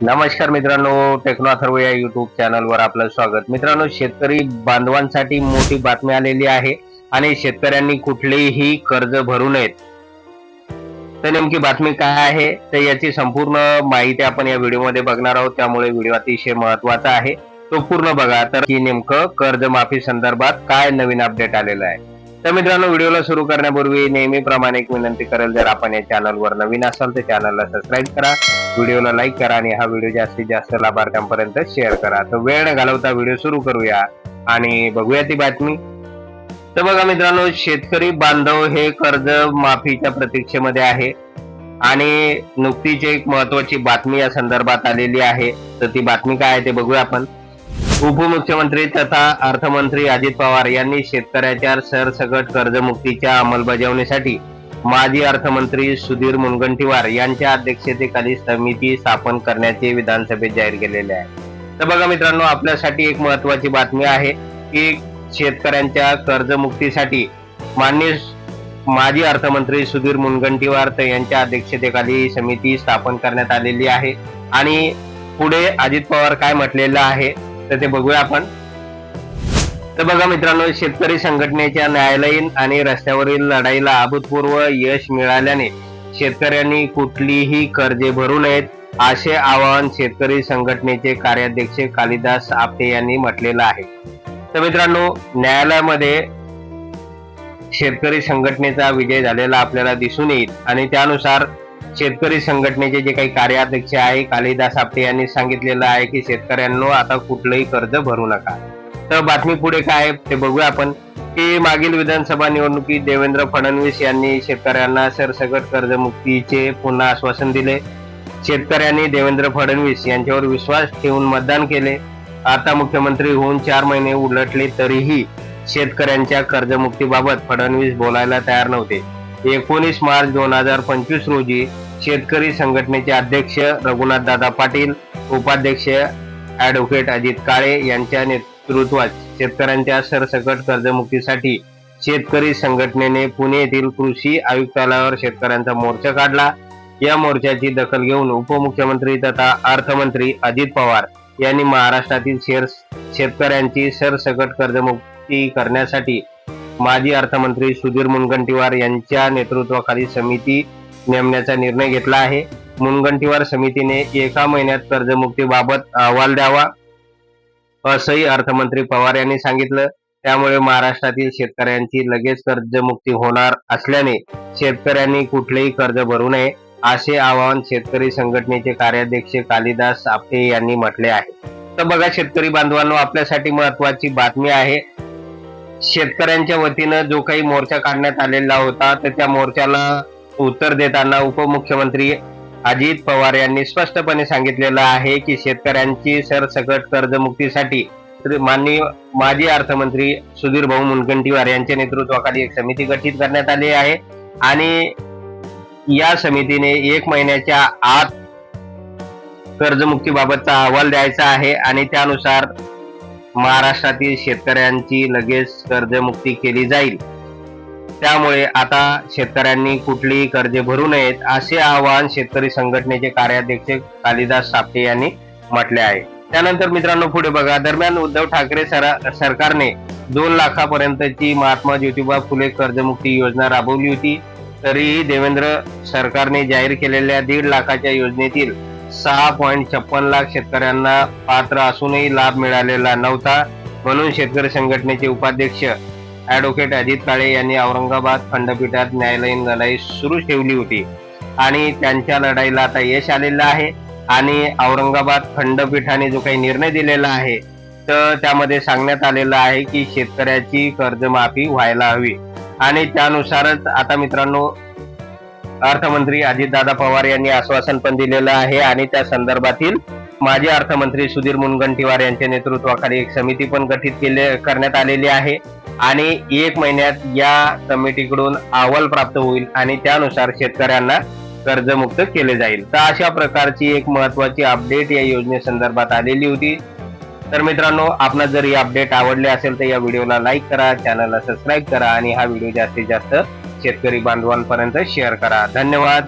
नमस्कार मित्रांनो टेक्नो अथर्व या युट्यूब चॅनलवर आपलं स्वागत. मित्रांनो शेतकरी बांधवांसाठी मोठी बातमी आलेली आहे आणि शेतकऱ्यांनी कुठलेही कर्ज भरू नयेत. तर नेमकी बातमी काय आहे तर याची संपूर्ण माहिती आपण या व्हिडिओमध्ये बघणार आहोत. त्यामुळे व्हिडिओ अतिशय महत्त्वाचा आहे. तो पूर्ण बघा. तर की नेमकं कर्जमाफी संदर्भात काय नवीन अपडेट आलेलं आहे? तर मित्रांनो व्हिडिओला सुरू करण्यापूर्वी नेहमीप्रमाणे एक विनंती करेल जर आपण या चॅनलवर नवीन असाल तर चॅनलला सबस्क्राईब करा व्हिडिओला लाईक करा आणि हा व्हिडिओ जास्तीत जास्त लाभार्थ्यांपर्यंत शेअर करा. तर वेळ न घालवता व्हिडिओ सुरू करूया आणि बघूया ती बातमी. तर बघा मित्रांनो शेतकरी बांधव हे कर्ज माफीच्या प्रतीक्षेमध्ये आहे आणि नुकतीच एक महत्वाची बातमी या संदर्भात आलेली आहे. तर ती बातमी काय आहे ते बघूया आपण. उपमुख्यमंत्री तथा अर्थमंत्री अजित पवार यांनी शेतकऱ्याच्या सरसकट कर्जमुक्तीच्या अंमलबजावणीसाठी माजी अर्थमंत्री सुधीर मुनगंटीवार यांच्या अध्यक्षतेखाली समिती स्थापन करण्याचे विधानसभेत जाहीर केलेले आहे. तर बघा मित्रांनो आपल्यासाठी एक महत्वाची बातमी आहे की शेतकऱ्यांच्या कर्जमुक्तीसाठी मान्य माजी अर्थमंत्री सुधीर मुनगंटीवार तर यांच्या अध्यक्षतेखाली समिती स्थापन करण्यात आलेली आहे. आणि पुढे अजित पवार काय म्हटलेलं आहे? तर ते बघूया आपण. तर बघा मित्रांनो शेतकरी संघटनेच्या न्यायालयीन आणि रस्त्यावरील लढाईला अभूतपूर्व यश मिळाल्याने शेतकऱ्यांनी कुठलीही कर्जे भरू नयेत असे आवाहन शेतकरी संघटनेचे कार्याध्यक्ष कालिदास आपटे यांनी म्हटलेलं आहे. तर मित्रांनो न्यायालयामध्ये शेतकरी संघटनेचा विजय झालेला आपल्याला दिसून येईल आणि त्यानुसार शेतकरी संघटनेचे जे काही कार्याध्यक्ष आहे कालिदास आपटे यांनी सांगितलेलं आहे की शेतकऱ्यांनो आता कुठलंही कर्ज भरू नका. तर बातमी पुढे काय आहे ते बघूया आपण. की मागील विधानसभा निवडणुकीत देवेंद्र फडणवीस यांनी शेतकऱ्यांना सरसकट कर्जमुक्तीचे पुन्हा आश्वासन दिले. शेतकऱ्यांनी देवेंद्र फडणवीस यांच्यावर विश्वास ठेवून मतदान केले. आता मुख्यमंत्री होऊन चार महिने उलटले तरीही शेतकऱ्यांच्या कर्जमुक्तीबाबत फडणवीस बोलायला तयार नव्हते. एकोणीस मार्च दोन हजार पंचवीस रोजी शेतकरी संघटनेचे अध्यक्ष रघुनाथ दादा पाटील उपाध्यक्ष ऍडव्होकेट अजित काळे यांच्या नेतृत्वात शेतकऱ्यांच्या सरसकट कर्जमुक्तीसाठी शेतकरी संघटनेने पुणे येथील कृषी आयुक्तालयावर शेतकऱ्यांचा मोर्चा काढला. या मोर्चाची दखल घेऊन उपमुख्यमंत्री तथा अर्थमंत्री अजित पवार यांनी महाराष्ट्रातील शेर शेतकऱ्यांची सरसकट कर्जमुक्ती करण्यासाठी माजी अर्थमंत्री सुधीर मुनगंटीवार यांच्या नेतृत्वाखाली समिती नेमण्याचा निर्णय घेतला आहे. मुनगंटीवार समितीने एका महिन्यात कर्जमुक्तीबाबत अहवाल द्यावा असंही अर्थमंत्री पवार यांनी सांगितलं. त्यामुळे महाराष्ट्रातील शेतकऱ्यांची लगेच कर्जमुक्ती होणार असल्याने शेतकऱ्यांनी कुठलेही कर्ज भरू नये असे आवाहन शेतकरी संघटनेचे कार्याध्यक्ष कालिदास आपटे यांनी म्हटले आहे. तर बघा शेतकरी बांधवांनो आपल्यासाठी महत्वाची बातमी आहे. शेतकऱ्यांच्या वतीनं जो काही मोर्चा काढण्यात आलेला होता तर त्या मोर्चाला उत्तर देताना उपमुख्यमंत्री अजित पवार यांनी स्पष्टपणे सांगितलेलं आहे की शेतकऱ्यांची सरसकट कर्जमुक्तीसाठी माननीय माजी अर्थमंत्री सुधीर भाऊ मुनगंटीवार यांच्या नेतृत्वाखाली एक समिती गठीत करण्यात आली आहे. आणि या समितीने एक महिन्याच्या आत कर्जमुक्तीबाबतचा अहवाल द्यायचा आहे आणि त्यानुसार महाराष्ट्रातील शेतकऱ्यांची लगेच कर्जमुक्ती केली जाईल. त्यामुळे आता शेतकऱ्यांनी कुठलीही कर्जे भरू नयेत असे आवाहन शेतकरी संघटनेचे कार्याध्यक्ष कालिदास सापटे यांनी म्हटले आहे. त्यानंतर मित्रांनो पुढे बघा. दरम्यान उद्धव ठाकरे सरा- सरकारने दोन लाखापर्यंतची महात्मा ज्योतिबा फुले कर्जमुक्ती योजना राबवली होती. तरीही देवेंद्र सरकारने जाहीर केलेल्या दीड लाखाच्या योजनेतील सहा पॉईंट छप्पन लाख शेतकऱ्यांना पात्र असूनही लाभ मिळालेला नव्हता. म्हणून शेतकरी संघटनेचे उपाध्यक्ष ऍडव्होकेट अजित काळे यांनी औरंगाबाद खंडपीठात न्यायालयीन लढाई सुरू ठेवली होती. आणि त्यांच्या लढाईला आता यश आलेलं आहे. आणि औरंगाबाद खंडपीठाने जो काही निर्णय दिलेला आहे तर त्यामध्ये सांगण्यात आलेलं आहे की शेतकऱ्याची कर्जमाफी व्हायला हवी. आणि त्यानुसारच आता मित्रांनो अर्थमंत्री अजितदादा पवार यांनी आश्वासन पण दिलेलं आहे. आणि त्या संदर्भातील माजी अर्थमंत्री सुधीर मुनगंटीवार यांच्या नेतृत्वाखाली एक समिती पण गठीत केले करण्यात आलेली आहे. आणि एक महिन्यात या कमिटीकडून अहवाल प्राप्त होईल आणि त्यानुसार शेतकऱ्यांना कर्जमुक्त केले जाईल. तर अशा प्रकारची एक महत्वाची अपडेट या योजनेसंदर्भात आलेली होती. तर मित्रांनो आपण जर ही अपडेट आवडले असेल तर या व्हिडिओला लाईक करा चॅनलला सबस्क्राईब करा आणि हा व्हिडिओ जास्तीत जास्त शेतकरी बांधवांपर्यंत शेअर करा. धन्यवाद.